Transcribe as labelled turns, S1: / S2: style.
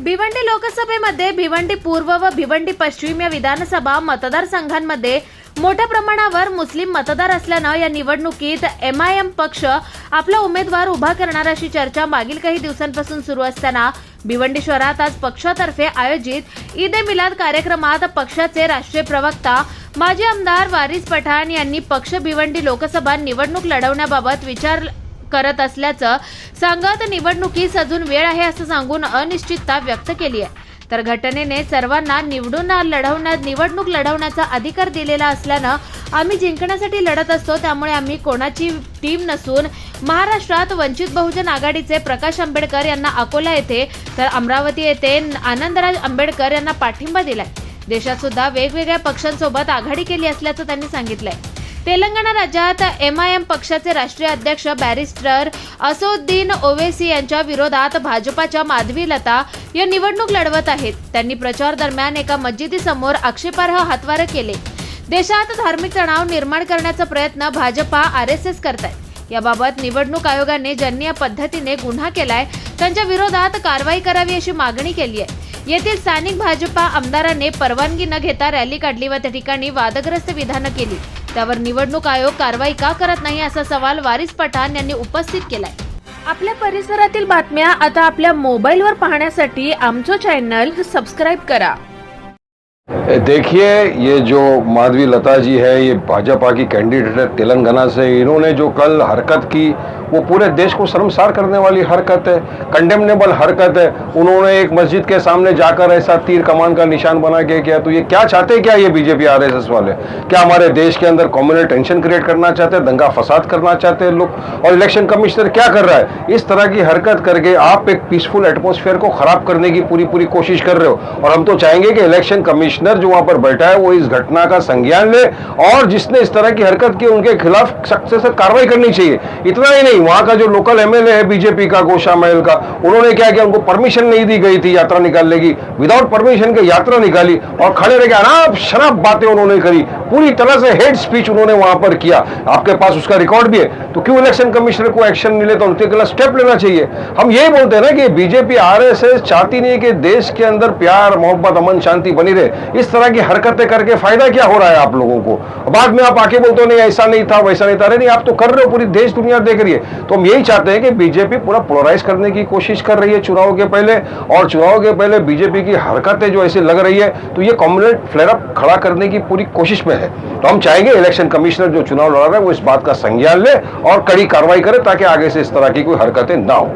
S1: भिवंडी लोकसभेमध्ये भिवंडी पूर्व व भिवंडी पश्चिम या विधानसभा मतदारसंघांमध्ये मोठ्या प्रमाणावर मुस्लिम मतदार असल्यानं या निवडणुकीत एम आय एम पक्ष आपला उमेदवार उभा करणार अशी चर्चा मागील काही दिवसांपासून सुरू असताना भिवंडी शहरात आज पक्षातर्फे आयोजित ईद ए मिलाद कार्यक्रमात पक्षाचे राष्ट्रीय प्रवक्ता माजी आमदार वारिस पठाण यांनी पक्ष भिवंडी लोकसभा निवडणूक लढवण्याबाबत विचार करत असल्याचं सांगत निवडणुकीस अजून वेळ आहे असं सांगून अनिश्चितता व्यक्त केली आहे तर घटनेने सर्वांना निवडून लढवण्यात निवडणूक लढवण्याचा अधिकार दिलेला असल्यानं आम्ही जिंकण्यासाठी लढत असतो त्यामुळे आम्ही कोणाची टीम नसून महाराष्ट्रात वंचित बहुजन आघाडीचे प्रकाश आंबेडकर यांना अकोला येथे तर अमरावती येथे आनंदराज आंबेडकर यांना पाठिंबा दिलाय. देशात सुद्धा वेगवेगळ्या पक्षांसोबत आघाडी केली असल्याचं त्यांनी सांगितलंय. तेलंगणा राज्यात एम आय एम पक्षाचे राष्ट्रीय अध्यक्ष बॅरिस्टर असोद्दीन ओवेसी यांच्या विरोधात भाजपाच्या माधवी लता या निवडणूक लढवत आहेत. त्यांनी प्रचार दरम्यान एका मस्जिदीसमोर आक्षेपार्ह हातवारे केले. देशात धार्मिक तणाव निर्माण करण्याचा प्रयत्न भाजपा आर एस एस करत आहे याबाबत निवडणूक आयोगाने ज्यांनी या पद्धतीने गुन्हा केलाय त्यांच्या विरोधात कारवाई करावी अशी मागणी केली आहे येथील स्थानिक भाजपा आमदाराने परवानगी न घेता रॅली काढली व त्या ठिकाणी वादग्रस्त विधानं केली. त्यावर निवडणूक आयोग कारवाई का करत नाही असा सवाल वारिस पठाण यांनी उपस्थित केलाय. आपल्या परिसरातील बातम्या आता आपल्या मोबाईलवर पाहण्यासाठी आमचं चॅनल सबस्क्राईब करा.
S2: देखिए, ये जो माधवी लता जी है, ये भाजपा की कैंडिडेट है तेलंगाना से, इन्होंने जो कल हरकत की, वो पूरे देश को शर्मसार करने वाली हरकत है कंडेमनेबल हरकत है। उन्होंने एक मस्जिद के सामने जाकर ऐसा तीर कमान का निशान बना के किया तो ये क्या चाहते क्या ये बीजेपी, आरएसएस वाले? क्या हमारे देश के अंदर कॉम्युनल टेंशन क्रिएट करना चाहते हैं, दंगा फसाद करना चाहते हैं लोग? और इलेक्शन कमिश्नर क्या कर रहा है? इस तरह की हरकत करके आप एक पीसफुल एटमोसफेयर को खराब करने की पूरी पूरी कोशिश कर रहे हो। और हम तो चाहेंगे कि इलेक्शन कमिश्नर जो वहाँ पर बैठा है, वो इस घटना का संज्ञान ले और जिसने इस तरह की हरकत की, उनके खिलाफ सख्त से सख्त कार्रवाई करनी चाहिए। इतना ही नहीं, वहाँ का जो लोकल एमएलए है बीजेपी का गोशा महल का, उन्होंने क्या किया? उनको परमिशन नहीं दी गई थी यात्रा निकालने की। विदाउट परमिशन के यात्रा निकाली और खड़े रह के अनाप शराब बातें उन्होंने करी। पूरी तरह से हेड स्पीच उन्होंने वहाँ पर किया। आपके पास उसका रिकॉर्ड भी है। तो क्यों इलेक्शन कमिश्नर को एक्शन मिले तो उनके खिलाफ स्टेप लेना चाहिए। हम यही बोलते हैं ना कि बीजेपी आरएसएस चाहती नहीं कि देश के अंदर प्यार, मोहब्बत, अमन, शांति बनी रहे। इस तरह की हरकतें करके फ़ायदा क्या हो रहा है आप लोगों को? बाद में आप आके बोलते हो, नहीं, ऐसा नहीं था, वैसा नहीं था। अरे नहीं, आप तो कर रहे हो, पूरी देश, दुनिया देख रही है। तो हम यही चाहते हैं कि बीजेपी पूरा पोलराइज करने की कोशिश कर रही है चुनाव के पहले। और चुनाव के पहले बीजेपी की हरकतें जो ऐसी लग रही है तो ये कॉम्युनल फ्लेयरअप खड़ा करने की पूरी कोशिश में है। तो हम चाहेंगे इलेक्शन कमिश्नर जो चुनाव लड़ा रहा है वो इस बात का संज्ञान ले और कड़ी कार्रवाई करे ताकि आगे से इस तरह की कोई हरकतें ना हो।